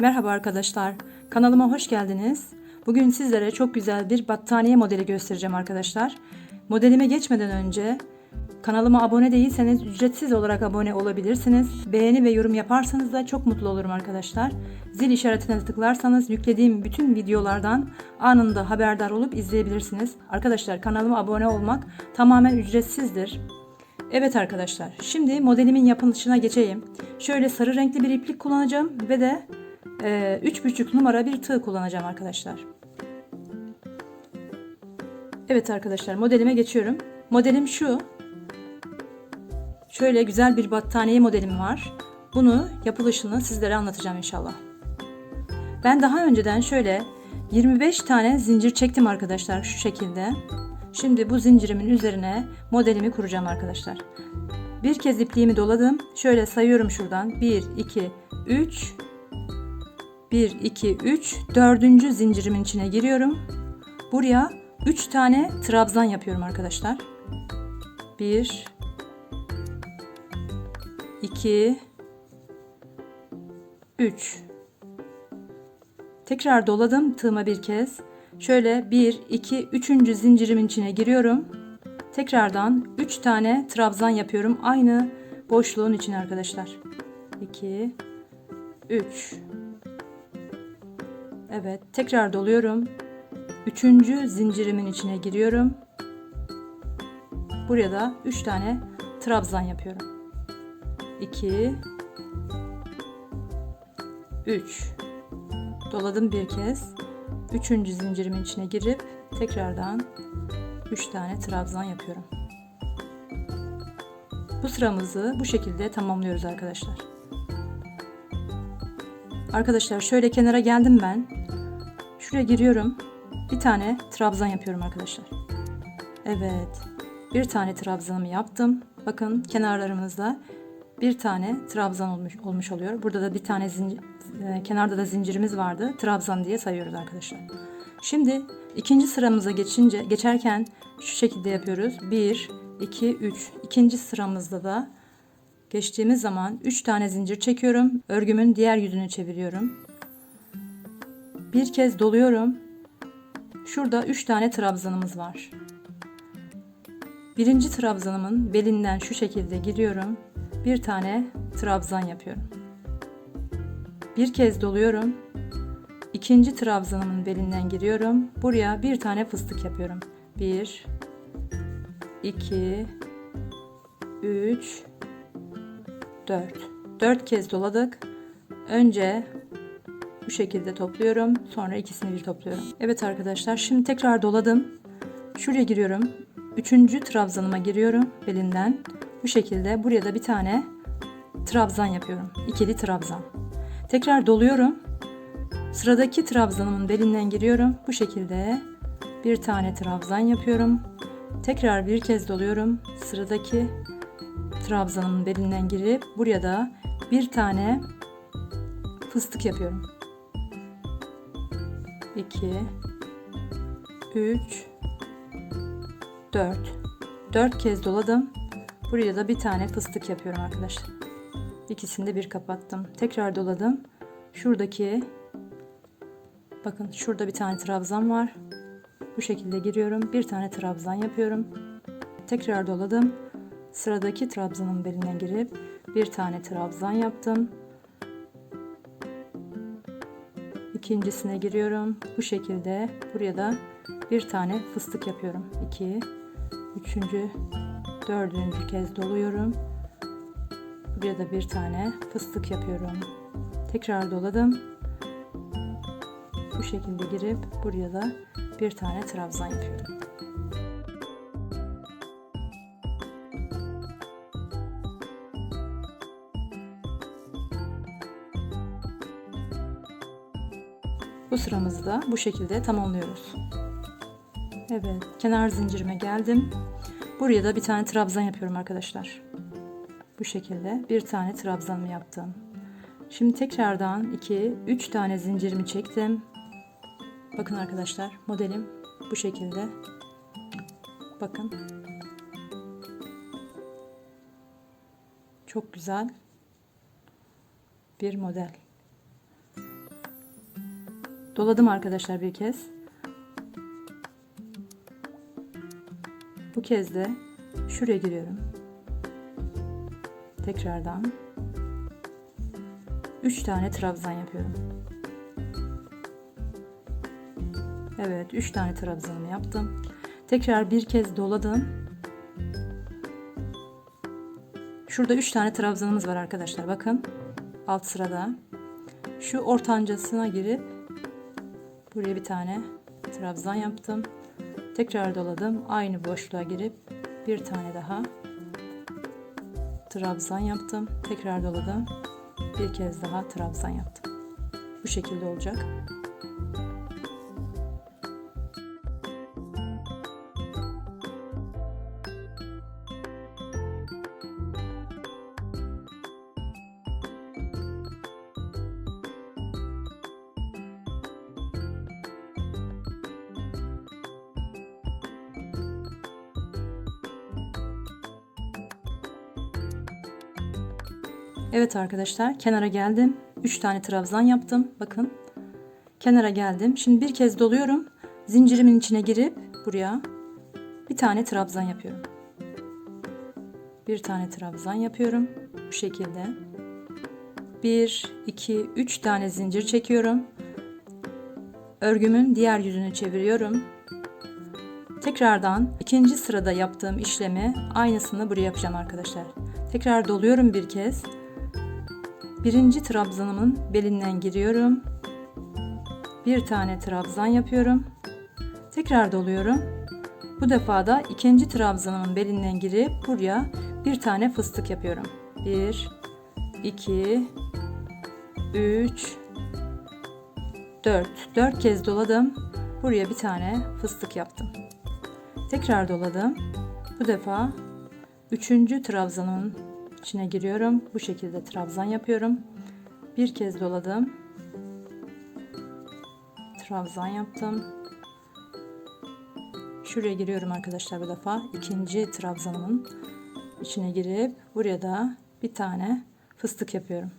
Merhaba arkadaşlar. Kanalıma hoş geldiniz. Bugün sizlere çok güzel bir battaniye modeli göstereceğim arkadaşlar. Modelime geçmeden önce kanalıma abone değilseniz ücretsiz olarak abone olabilirsiniz. Beğeni ve yorum yaparsanız da çok mutlu olurum arkadaşlar. Zil işaretine tıklarsanız yüklediğim bütün videolardan anında haberdar olup izleyebilirsiniz. Arkadaşlar kanalıma abone olmak tamamen ücretsizdir. Evet arkadaşlar şimdi modelimin yapılışına geçeyim. Şöyle sarı renkli bir iplik kullanacağım ve de e, 3,5 numara bir tığ kullanacağım arkadaşlar. Evet arkadaşlar modelime geçiyorum. Modelim şu. Şöyle güzel bir battaniye modelim var. Bunu yapılışını sizlere anlatacağım inşallah. Ben daha önceden şöyle 25 tane zincir çektim arkadaşlar şu şekilde. Şimdi bu zincirimin üzerine modelimi kuracağım arkadaşlar. Bir kez ipliğimi doladım. Şöyle sayıyorum şuradan. 1, 2, 3, 1, 2, 3, dördüncü zincirimin içine giriyorum. Buraya 3 tane trabzan yapıyorum arkadaşlar. 1, 2, 3. Tekrar doladım tığıma bir kez. Şöyle 1, 2, 3. zincirimin içine giriyorum. Tekrardan 3 tane trabzan yapıyorum. Aynı boşluğun içine arkadaşlar. 2, 3. Evet tekrar doluyorum. 3. zincirimin içine giriyorum. Buraya da 3 tane trabzan yapıyorum. 2 3 Doladım bir kez. Üçüncü zincirimin içine girip tekrardan 3 tane trabzan yapıyorum. Bu sıramızı bu şekilde tamamlıyoruz arkadaşlar. Arkadaşlar şöyle kenara geldim ben. Şuraya giriyorum. Bir tane trabzan yapıyorum arkadaşlar. Evet. Bir tane trabzanımı yaptım. Bakın kenarlarımızda bir tane trabzan olmuş, olmuş oluyor. Burada da bir tane e, kenarda da zincirimiz vardı. Trabzan diye sayıyoruz arkadaşlar. Şimdi ikinci sıramıza geçince geçerken şu şekilde yapıyoruz. 1 2 3. İkinci sıramızda da geçtiğimiz zaman 3 tane zincir çekiyorum. Örgümün diğer yüzünü çeviriyorum. Bir kez doluyorum. Şurada 3 tane trabzanımız var. Birinci trabzanımın belinden şu şekilde giriyorum. Bir tane trabzan yapıyorum. Bir kez doluyorum. İkinci trabzanımın belinden giriyorum. Buraya bir tane fıstık yapıyorum. 1 2 3 4 4 kez doladık. Önce bu şekilde topluyorum. Sonra ikisini bir topluyorum. Evet arkadaşlar şimdi tekrar doladım. Şuraya giriyorum. Üçüncü trabzanıma giriyorum belinden. Bu şekilde buraya da bir tane trabzan yapıyorum. İkili trabzan. Tekrar doluyorum. Sıradaki trabzanımın belinden giriyorum. Bu şekilde bir tane trabzan yapıyorum. Tekrar bir kez doluyorum. Sıradaki trabzanımın belinden girip buraya da bir tane fıstık yapıyorum. 2 3 4 4 kez doladım. Buraya da bir tane fıstık yapıyorum arkadaşlar. İkisini de bir kapattım. Tekrar doladım. Şuradaki bakın şurada bir tane trabzan var. Bu şekilde giriyorum. Bir tane trabzan yapıyorum. Tekrar doladım. Sıradaki trabzanın belinden girip bir tane trabzan yaptım. İkincisine giriyorum. Bu şekilde buraya da bir tane fıstık yapıyorum. 2 üçüncü dördüncü kez doluyorum. Buraya da bir tane fıstık yapıyorum. Tekrar doladım. Bu şekilde girip buraya da bir tane trabzan yapıyorum. Bu sıramızı da bu şekilde tamamlıyoruz. Evet, kenar zincirime geldim. Buraya da bir tane trabzan yapıyorum arkadaşlar. Bu şekilde bir tane trabzanımı yaptım. Şimdi tekrardan 2 3 tane zincirimi çektim. Bakın arkadaşlar, modelim bu şekilde. Bakın. Çok güzel bir model. Doladım arkadaşlar bir kez. Bu kez de şuraya giriyorum. Tekrardan 3 tane trabzan yapıyorum. Evet, 3 tane trabzanımı yaptım. Tekrar bir kez doladım. Şurada 3 tane trabzanımız var arkadaşlar. Bakın. Alt sırada. Şu ortancasına girip buraya bir tane trabzan yaptım. Tekrar doladım. Aynı boşluğa girip bir tane daha trabzan yaptım. Tekrar doladım. Bir kez daha trabzan yaptım. Bu şekilde olacak. Evet arkadaşlar kenara geldim. 3 tane trabzan yaptım. Bakın. Kenara geldim. Şimdi bir kez doluyorum. Zincirimin içine girip buraya bir tane trabzan yapıyorum. Bir tane trabzan yapıyorum. Bu şekilde. 1, 2, 3 tane zincir çekiyorum. Örgümün diğer yüzünü çeviriyorum. Tekrardan ikinci sırada yaptığım işlemi aynısını buraya yapacağım arkadaşlar. Tekrar doluyorum bir kez. Birinci trabzanımın belinden giriyorum. Bir tane trabzan yapıyorum. Tekrar doluyorum. Bu defa da ikinci trabzanımın belinden girip buraya bir tane fıstık yapıyorum. 1 2 3 4 4 kez doladım. Buraya bir tane fıstık yaptım. Tekrar doladım. Bu defa üçüncü trabzanımın içine giriyorum. Bu şekilde trabzan yapıyorum. Bir kez doladım. Trabzan yaptım. Şuraya giriyorum arkadaşlar bu defa. ikinci trabzanımın içine girip buraya da bir tane fıstık yapıyorum.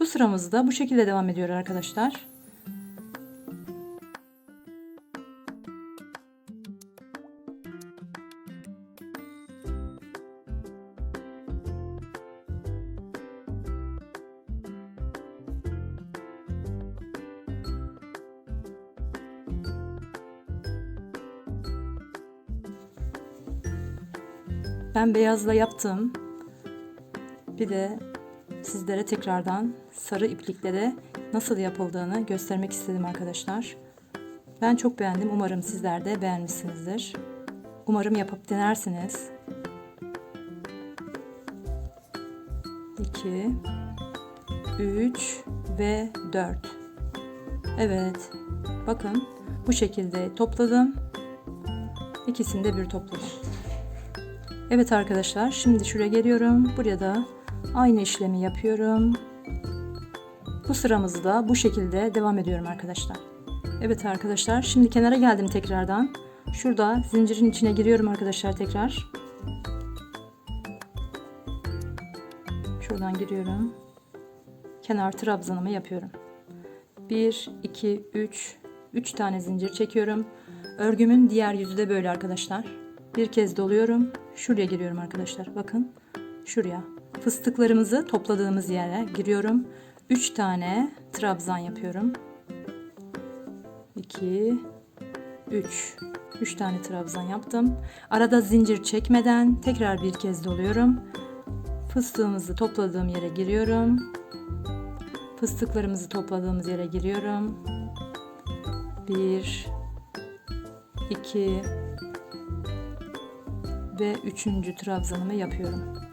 Bu sıramızda bu şekilde devam ediyor arkadaşlar. Ben beyazla yaptım. Bir de sizlere tekrardan sarı iplikle de nasıl yapıldığını göstermek istedim arkadaşlar. Ben çok beğendim. Umarım sizler de beğenmişsinizdir. Umarım yapıp denersiniz. 2 3 ve 4 Evet. Bakın bu şekilde topladım. İkisini de bir topladım. Evet arkadaşlar şimdi şuraya geliyorum. Buraya da aynı işlemi yapıyorum. Bu sıramızda bu şekilde devam ediyorum arkadaşlar. Evet arkadaşlar şimdi kenara geldim tekrardan. Şurada zincirin içine giriyorum arkadaşlar tekrar. Şuradan giriyorum. Kenar trabzanımı yapıyorum. 1 2 3 3 tane zincir çekiyorum. Örgümün diğer yüzü de böyle arkadaşlar. Bir kez doluyorum. Şuraya giriyorum arkadaşlar. Bakın. Şuraya. Fıstıklarımızı topladığımız yere giriyorum. 3 tane trabzan yapıyorum. 2 3 3 tane trabzan yaptım. Arada zincir çekmeden tekrar bir kez doluyorum. Fıstığımızı topladığım yere giriyorum. Fıstıklarımızı topladığımız yere giriyorum. 1 2 ve üçüncü trabzanımı yapıyorum.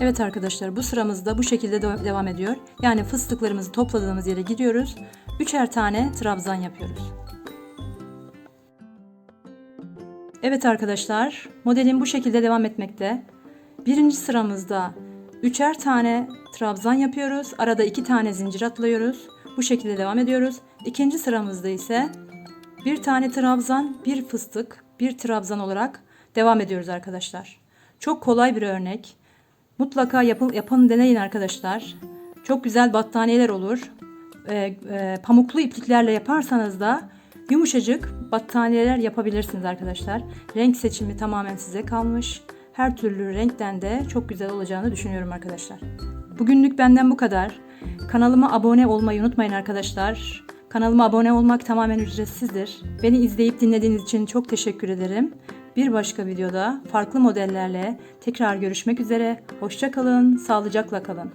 Evet arkadaşlar bu sıramızda bu şekilde de devam ediyor. Yani fıstıklarımızı topladığımız yere gidiyoruz. Üçer tane trabzan yapıyoruz. Evet arkadaşlar modelim bu şekilde devam etmekte. Birinci sıramızda üçer tane trabzan yapıyoruz. Arada iki tane zincir atlıyoruz. Bu şekilde devam ediyoruz. İkinci sıramızda ise bir tane trabzan, bir fıstık, bir trabzan olarak devam ediyoruz arkadaşlar. Çok kolay bir örnek. Mutlaka yapın, yapın deneyin arkadaşlar. Çok güzel battaniyeler olur. Ee, e, pamuklu ipliklerle yaparsanız da yumuşacık battaniyeler yapabilirsiniz arkadaşlar. Renk seçimi tamamen size kalmış. Her türlü renkten de çok güzel olacağını düşünüyorum arkadaşlar. Bugünlük benden bu kadar. Kanalıma abone olmayı unutmayın arkadaşlar. Kanalıma abone olmak tamamen ücretsizdir. Beni izleyip dinlediğiniz için çok teşekkür ederim. Bir başka videoda farklı modellerle tekrar görüşmek üzere. Hoşça kalın, sağlıcakla kalın.